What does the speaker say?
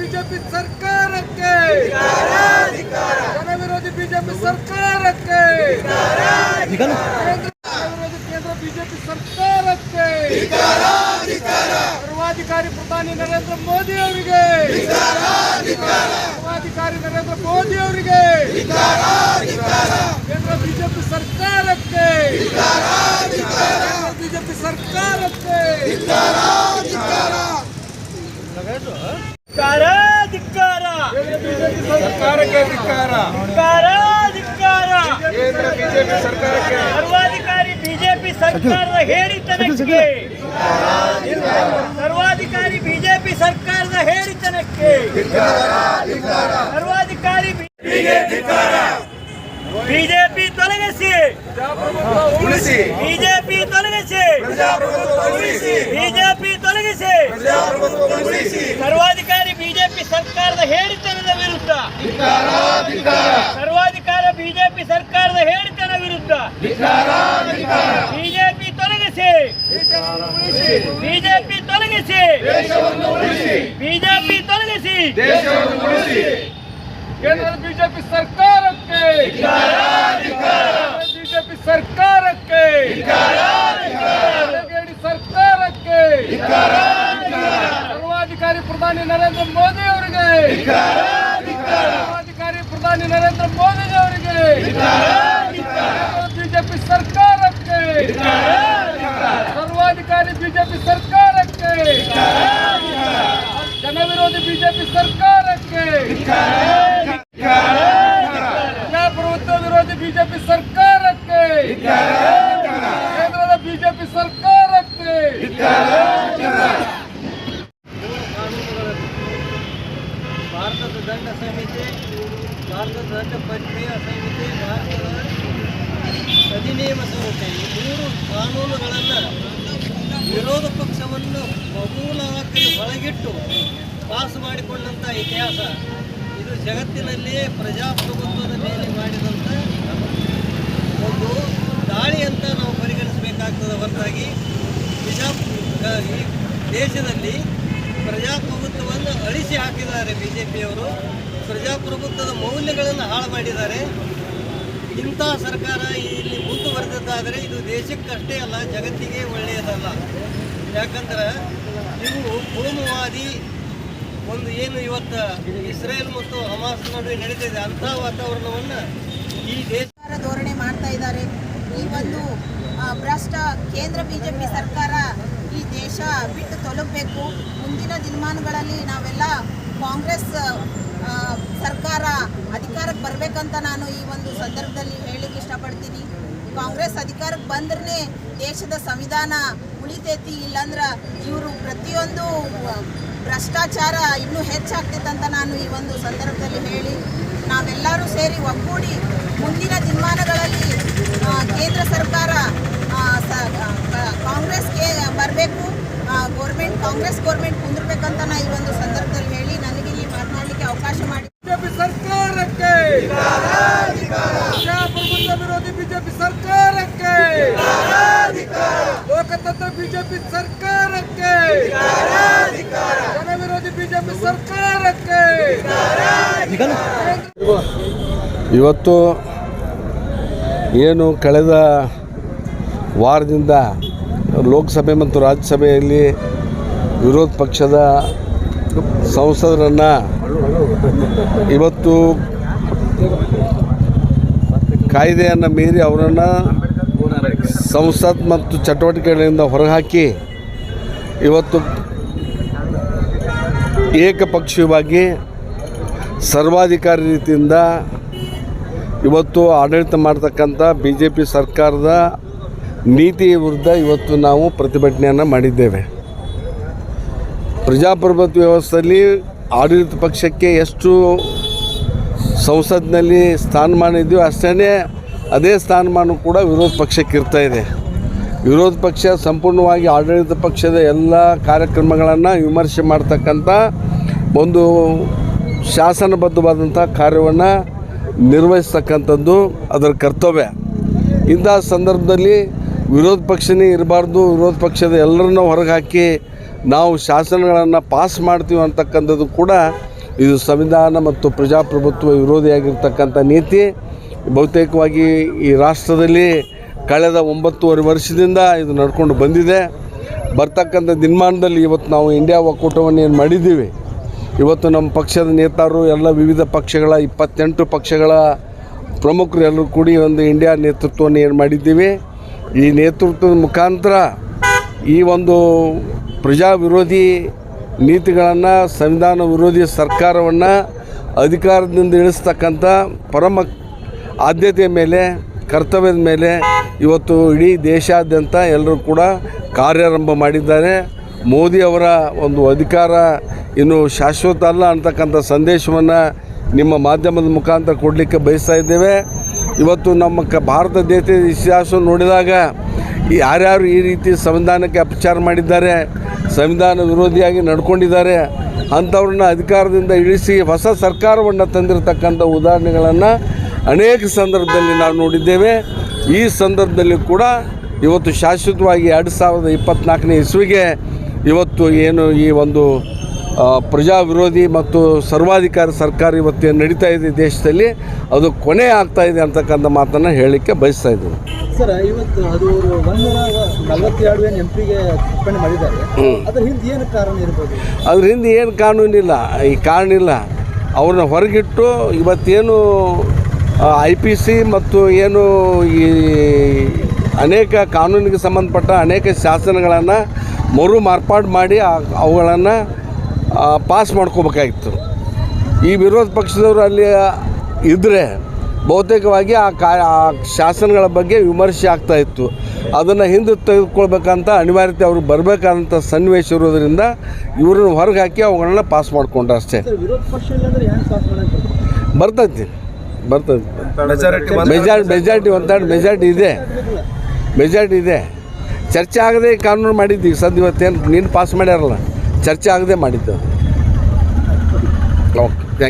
BJP ಸರ್ಕಾರಕ್ಕೆ. ಜನ ವಿರೋಧಿ ಬಿಜೆಪಿ ಸರ್ಕಾರಕ್ಕೆ. ವಿರೋಧಿ ಕೇಂದ್ರ ಬಿಜೆಪಿ ಸರ್ಕಾರಕ್ಕೆ. ಸರ್ವಾಧಿಕಾರಿ ಪ್ರಧಾನಿ ನರೇಂದ್ರ ಮೋದಿ ಅವರಿಗೆ. ಸರ್ವಾಧಿಕಾರಿ ನರೇಂದ್ರ ಮೋದಿ ಅವರಿಗೆ. ಕೇಂದ್ರ ಬಿಜೆಪಿ ಸರ್ಕಾರಕ್ಕೆ. ಬಿಜೆಪಿ ಸರ್ಕಾರಕ್ಕೆ. ಧಿಕ್ಕಾರ ಧಿಕ್ಕಾರ ಬಿಜೆಪಿ ಸರ್ಕಾರಕ್ಕೆ ಧಿಕ್ಕಾರ ಧಿಕ್ಕಾರ ಧಿಕ್ಕಾರ ಕೇಂದ್ರ ಬಿಜೆಪಿ ಸರ್ಕಾರಕ್ಕೆ ಸರ್ವಾಧಿಕಾರಿ ಬಿಜೆಪಿ ಸರ್ಕಾರದ ಹೇಳಿತನಕ್ಕೆ ಸರ್ವಾಧಿಕಾರಿ ಬಿಜೆಪಿ ಸರ್ಕಾರದ ಹೇಳಿತನಕ್ಕೆ ಸರ್ವಾಧಿಕಾರಿ ಬಿಜೆಪಿ ತೊಲಗಿಸಿ ಉಳಿಸಿ ಬಿಜೆಪಿ ತೊಲಗಿಸಿ ಬಿಜೆಪಿ ತೊಲಗಿಸಿ ಸರ್ವಾಧಿಕಾರಿ ಬಿಜೆಪಿ ಸರ್ಕಾರದ ಹೇಳಿತನದ ವಿರುದ್ಧ. ಸರ್ವಾಧಿಕಾರ ಬಿಜೆಪಿ ಸರ್ಕಾರದ ಹೇಳಿತನ ವಿರುದ್ಧ. ಬಿಜೆಪಿ ತೊಲಗಿಸಿ. ಬಿಜೆಪಿ ತೊಲಗಿಸಿ. ಬಿಜೆಪಿ ತೊಲಗಿಸಿ. ಕೇಂದ್ರದ ಬಿಜೆಪಿ ಸರ್ಕಾರಕ್ಕೆ. ಬಿಜೆಪಿ ಸರ್ಕಾರಕ್ಕೆ. ಸರ್ಕಾರಕ್ಕೆ. ಪ್ರಧಾನಿ ನರೇಂದ್ರ ಮೋದಿ ಅವರಿಗೆ. ಸರ್ವಾಧಿಕಾರಿ ಪ್ರಧಾನಿ ನರೇಂದ್ರ ಮೋದಿ ಅವರಿಗೆ. ಬಿಜೆಪಿ ಸರ್ಕಾರಕ್ಕೆ. ಸರ್ವಾಧಿಕಾರಿ ಬಿಜೆಪಿ ಸರ್ಕಾರಕ್ಕೆ. ಜನ ವಿರೋಧಿ ಬಿಜೆಪಿ ಸರ್ಕಾರಕ್ಕೆ ಪ್ರಜಾಪ್ರಭುತ್ವ ವಿರೋಧಿ ಬಿಜೆಪಿ ಸರ್ಕಾರಕ್ಕೆ ಕೇಂದ್ರದ ಬಿಜೆಪಿ ಸರ್ಕಾರಕ್ಕೆ ಭಾರತದ ದಂಡ ಸಂಹಿತೆ ಭಾರತದ ದಂಡ ಪ್ರಕ್ರಿಯೆ ಸಂಹಿತೆ ಭಾರತದ ಅಧಿನಿಯಮ ಸಂಹಿತೆ ಈ ಮೂರು ಕಾನೂನುಗಳನ್ನು ವಿರೋಧ ಪಕ್ಷವನ್ನು ಬಹುಲಾಗಿ ಒಳಗಿಟ್ಟು ಪಾಸ್ ಮಾಡಿಕೊಂಡಂಥ ಇತಿಹಾಸ ಇದು ಜಗತ್ತಿನಲ್ಲಿಯೇ ಪ್ರಜಾಪ್ರಭುತ್ವದ ಮೇಲೆ ಮಾಡಿದಂಥ ಒಂದು ದಾಳಿ ಅಂತ ನಾವು ಪರಿಗಣಿಸಬೇಕಾಗ್ತದೆ. ಹೊರತಾಗಿ ಈ ದೇಶದಲ್ಲಿ ಪ್ರಜಾಪ್ರಭುತ್ವವನ್ನು ಅಳಿಸಿ ಹಾಕಿದ್ದಾರೆ ಬಿ ಜೆ ಪಿಯವರು ಪ್ರಜಾಪ್ರಭುತ್ವದ ಮೌಲ್ಯಗಳನ್ನು ಹಾಳು ಮಾಡಿದ್ದಾರೆ. ಇಂಥ ಸರ್ಕಾರ ಇಲ್ಲಿ ಮುಂದುವರೆದದ್ದಾದರೆ ಇದು ದೇಶಕ್ಕಷ್ಟೇ ಅಲ್ಲ, ಜಗತ್ತಿಗೆ ಒಳ್ಳೆಯದಲ್ಲ. ಯಾಕಂದ್ರೆ ಇವು ಕೋಮುವಾದಿ ಒಂದು ಏನು ಇವತ್ತು ಇಸ್ರೇಲ್ ಮತ್ತು ಹಮಾಸ್ ನಡುವೆ ನಡೀತಿದೆ ಅಂಥ ವಾತಾವರಣವನ್ನು ಈ ದೇಶ ಧೋರಣೆ ಮಾಡ್ತಾ ಇದ್ದಾರೆ. ಈ ಒಂದು ಭ್ರಷ್ಟ ಕೇಂದ್ರ ಬಿಜೆಪಿ ಸರ್ಕಾರ ಈ ದೇಶ ಬಿಟ್ಟು ತೊಲಗಬೇಕು ಮುಂದಿನ ದಿನಮಾನಗಳಲ್ಲಿ ನಾವೆಲ್ಲ ಕಾಂಗ್ರೆಸ್ ಸರ್ಕಾರ ಅಧಿಕಾರಕ್ಕೆ ಬರಬೇಕಂತ ನಾನು ಈ ಒಂದು ಸಂದರ್ಭದಲ್ಲಿ ಹೇಳಲಿಕ್ಕೆ ಇಷ್ಟಪಡ್ತೀನಿ. ಕಾಂಗ್ರೆಸ್ ಅಧಿಕಾರಕ್ಕೆ ಬಂದ್ರೆ ದೇಶದ ಸಂವಿಧಾನ ಉಳಿತೈತಿ, ಇಲ್ಲಾಂದ್ರೆ ಇವರು ಪ್ರತಿಯೊಂದು ಭ್ರಷ್ಟಾಚಾರ ಇನ್ನೂ ಹೆಚ್ಚಾಗ್ತೈತಂತ ನಾನು ಈ ಒಂದು ಸಂದರ್ಭದಲ್ಲಿ ಹೇಳಿ, ನಾವೆಲ್ಲರೂ ಸೇರಿ ಒಗ್ಗೂಡಿ ಮುಂದಿನ ದಿನಮಾನಗಳಲ್ಲಿ ಕೇಂದ್ರ ಸರ್ಕಾರ ಕಾಂಗ್ರೆಸ್ಗೆ ಬರಬೇಕು ಗೌರ್ಮೆಂಟ್, ಕಾಂಗ್ರೆಸ್ ಗೋರ್ಮೆಂಟ್ ಕುಂದಿರ್ಬೇಕಂತ ನಾನು ಈ ಒಂದು ಸಂದರ್ಭದಲ್ಲಿ ಹೇಳಿ, ನನಗೆ ಇಲ್ಲಿ ಮಾತನಾಡಲಿಕ್ಕೆ ಅವಕಾಶ ಮಾಡಿ ಪ್ರಜಾಪ್ರಭುತ್ವ ವಿರೋಧಿ ಬಿಜೆಪಿ ಸರ್ಕಾರಕ್ಕೆ. ಲೋಕತಂತ್ರ ಬಿಜೆಪಿ ಸರ್ಕಾರಕ್ಕೆ. ಜನ ವಿರೋಧಿ ಬಿಜೆಪಿ ಸರ್ಕಾರಕ್ಕೆ. ಇವತ್ತು ಏನು ಕಳೆದ ವಾರದಿಂದ ಲೋಕಸಭೆ ಮತ್ತು ರಾಜ್ಯಸಭೆಯಲ್ಲಿ ವಿರೋಧ ಪಕ್ಷದ ಸಂಸದರನ್ನು ಇವತ್ತು ಕಾಯ್ದೆಯನ್ನು ಮೀರಿ ಅವರನ್ನು ಸಂಸತ್ ಮತ್ತು ಚಟುವಟಿಕೆಗಳಿಂದ ಹೊರಹಾಕಿ ಇವತ್ತು ಏಕಪಕ್ಷೀಯವಾಗಿ ಸರ್ವಾಧಿಕಾರಿ ರೀತಿಯಿಂದ ಇವತ್ತು ಆಡಳಿತ ಮಾಡ್ತಕ್ಕಂಥ ಬಿ ಜೆ ಪಿ ಸರ್ಕಾರದ ನೀತಿ ವಿರುದ್ಧ ಇವತ್ತು ನಾವು ಪ್ರತಿಭಟನೆಯನ್ನು ಮಾಡಿದ್ದೇವೆ. ಪ್ರಜಾಪ್ರಭುತ್ವ ವ್ಯವಸ್ಥೆಯಲ್ಲಿ ಆಡಳಿತ ಪಕ್ಷಕ್ಕೆ ಎಷ್ಟು ಸಂಸತ್ನಲ್ಲಿ ಸ್ಥಾನಮಾನ ಇದೆಯೋ ಅಷ್ಟೇ ಅದೇ ಸ್ಥಾನಮಾನ ಕೂಡ ವಿರೋಧ ಪಕ್ಷಕ್ಕೆ ಇರ್ತಾ ಇದೆ. ವಿರೋಧ ಪಕ್ಷ ಸಂಪೂರ್ಣವಾಗಿ ಆಡಳಿತ ಪಕ್ಷದ ಎಲ್ಲ ಕಾರ್ಯಕ್ರಮಗಳನ್ನು ವಿಮರ್ಶೆ ಮಾಡ್ತಕ್ಕಂಥ ಒಂದು ಶಾಸನಬದ್ಧವಾದಂಥ ಕಾರ್ಯವನ್ನು ನಿರ್ವಹಿಸ್ತಕ್ಕಂಥದ್ದು ಅದರ ಕರ್ತವ್ಯ. ಇಂಥ ಸಂದರ್ಭದಲ್ಲಿ ವಿರೋಧ ಪಕ್ಷನೇ ಇರಬಾರ್ದು, ವಿರೋಧ ಪಕ್ಷದ ಎಲ್ಲರನ್ನ ಹೊರಗೆ ಹಾಕಿ ನಾವು ಶಾಸನಗಳನ್ನು ಪಾಸ್ ಮಾಡ್ತೀವಿ ಅಂತಕ್ಕಂಥದ್ದು ಕೂಡ ಇದು ಸಂವಿಧಾನ ಮತ್ತು ಪ್ರಜಾಪ್ರಭುತ್ವ ವಿರೋಧಿಯಾಗಿರ್ತಕ್ಕಂಥ ನೀತಿ. ಬಹುತೇಕವಾಗಿ ಈ ರಾಷ್ಟ್ರದಲ್ಲಿ ಕಳೆದ ಒಂಬತ್ತುವರೆ ವರ್ಷದಿಂದ ಇದು ನಡ್ಕೊಂಡು ಬಂದಿದೆ. ಬರ್ತಕ್ಕಂಥ ದಿನಮಾನದಲ್ಲಿ ಇವತ್ತು ನಾವು ಇಂಡಿಯಾ ಒಕ್ಕೂಟವನ್ನು ಏನು ಮಾಡಿದ್ದೀವಿ? ಇವತ್ತು ನಮ್ಮ ಪಕ್ಷದ ನೇತಾರರು ಎಲ್ಲ ವಿವಿಧ ಪಕ್ಷಗಳ, ಇಪ್ಪತ್ತೆಂಟು ಪಕ್ಷಗಳ ಪ್ರಮುಖರು ಎಲ್ಲರೂ ಕೂಡಿ ಒಂದು ಇಂಡಿಯಾ ನೇತೃತ್ವವನ್ನು ಏನು ಮಾಡಿದ್ದೀವಿ? ಈ ನೇತೃತ್ವದ ಮುಖಾಂತರ ಈ ಒಂದು ಪ್ರಜಾ ವಿರೋಧಿ ನೀತಿಗಳನ್ನು ಸಂವಿಧಾನ ವಿರೋಧಿ ಸರ್ಕಾರವನ್ನು ಅಧಿಕಾರದಿಂದ ಇಳಿಸ್ತಕ್ಕಂಥ ಪರಮ ಆದ್ಯತೆಯ ಮೇಲೆ, ಕರ್ತವ್ಯದ ಮೇಲೆ ಇವತ್ತು ಇಡೀ ದೇಶಾದ್ಯಂತ ಎಲ್ಲರೂ ಕೂಡ ಕಾರ್ಯಾರಂಭ ಮಾಡಿದ್ದಾರೆ. ಮೋದಿ ಅವರ ಒಂದು ಅಧಿಕಾರ ಇನ್ನು ಶಾಶ್ವತ ಅಲ್ಲ ಅಂತಕ್ಕಂಥ ಸಂದೇಶವನ್ನು ನಿಮ್ಮ ಮಾಧ್ಯಮದ ಮುಖಾಂತರ ಕೊಡಲಿಕ್ಕೆ ಬಯಸ್ತಾ ಇದ್ದೇವೆ. ಇವತ್ತು ನಮ್ಮ ಕ, ಭಾರತ ದೇಶದ ಇತಿಹಾಸ ನೋಡಿದಾಗ ಯಾರ್ಯಾರು ಈ ರೀತಿ ಸಂವಿಧಾನಕ್ಕೆ ಅಪಚಾರ ಮಾಡಿದ್ದಾರೆ ಸಂವಿಧಾನ ವಿರೋಧಿಯಾಗಿ ನಡ್ಕೊಂಡಿದ್ದಾರೆ ಅಂಥವ್ರನ್ನ ಅಧಿಕಾರದಿಂದ ಇಳಿಸಿ ಹೊಸ ಸರ್ಕಾರವನ್ನು ತಂದಿರತಕ್ಕಂಥ ಉದಾಹರಣೆಗಳನ್ನು ಅನೇಕ ಸಂದರ್ಭದಲ್ಲಿ ನಾವು ನೋಡಿದ್ದೇವೆ. ಈ ಸಂದರ್ಭದಲ್ಲಿ ಕೂಡ ಇವತ್ತು ಶಾಶ್ವತವಾಗಿ ಎರಡು ಸಾವಿರದ ಇಪ್ಪತ್ತ್ನಾಲ್ಕನೇ ಇಸ್ವಿಗೆ ಇವತ್ತು ಏನು ಈ ಒಂದು ಪ್ರಜಾ ವಿರೋಧಿ ಮತ್ತು ಸರ್ವಾಧಿಕಾರಿ ಸರ್ಕಾರ ಇವತ್ತು ನಡೀತಾ ಇದೆ ದೇಶದಲ್ಲಿ ಅದು ಕೊನೆ ಆಗ್ತಾ ಇದೆ ಅಂತಕ್ಕಂಥ ಮಾತನ್ನು ಹೇಳಲಿಕ್ಕೆ ಬಯಸ್ತಾ ಇದ್ದೀನಿ. ಸರ್ ಇವತ್ತು ಅದು ನಲವತ್ತೆರಡು ಎಂ ಪಿಗೆ ಟಿಪ್ಪಣಿ ಮಾಡಿದ್ದಾರೆ. ಅದ್ರ ಹಿಂದೆ ಏನು ಕಾರಣ ಇರ್ಬೋದು? ಅದ್ರ ಹಿಂದೆ ಏನು ಕಾನೂನಿಲ್ಲ ಈ ಕಾರಣ ಇಲ್ಲ. ಅವ್ರನ್ನ ಹೊರಗಿಟ್ಟು ಇವತ್ತೇನು ಐ ಪಿ ಸಿ ಮತ್ತು ಏನು ಈ ಅನೇಕ ಕಾನೂನಿಗೆ ಸಂಬಂಧಪಟ್ಟ ಅನೇಕ ಶಾಸನಗಳನ್ನು ಮರು ಮಾರ್ಪಾಡು ಮಾಡಿ ಅವುಗಳನ್ನು ಪಾಸ್ ಮಾಡ್ಕೋಬೇಕಾಗಿತ್ತು. ಈ ವಿರೋಧ ಪಕ್ಷದವರು ಅಲ್ಲಿ ಇದ್ದರೆ ಬಹುತೇಕವಾಗಿ ಆ ಕಾ ಆ ಶಾಸನಗಳ ಬಗ್ಗೆ ವಿಮರ್ಶೆ ಆಗ್ತಾ ಇತ್ತು. ಅದನ್ನು ಹಿಂದೆ ತೆಗೆದುಕೊಳ್ಬೇಕಂತ ಅನಿವಾರ್ಯತೆ ಅವ್ರಿಗೆ ಬರಬೇಕಾದಂಥ ಸನ್ನಿವೇಶ ಇರೋದರಿಂದ ಇವ್ರನ್ನ ಹೊರಗೆ ಹಾಕಿ ಅವುಗಳನ್ನ ಪಾಸ್ ಮಾಡಿಕೊಂಡ್ರೆ ಅಷ್ಟೇ. ಬರ್ತೈತಿ ಬರ್ತೈತಿ. ಮೆಜಾರಿಟಿ ಮೆಜಾರಿಟಿ ಒಂದಾಡು ಮೆಜಾರಿಟಿ ಇದೆ. ಮೆಜಾರಿಟಿ ಇದೆ. ಚರ್ಚೆ ಆಗದೆ ಕಾನೂನು ಮಾಡಿದ್ದೀವಿ. ಸದ್ಯ ಇವತ್ತೇನು ನೀನು ಪಾಸ್ ಮಾಡ್ಯಾರಲ್ಲ? ಚರ್ಚೆ ಆಗದೆ ಮಾಡಿದ್ದು. ಓಕೆ.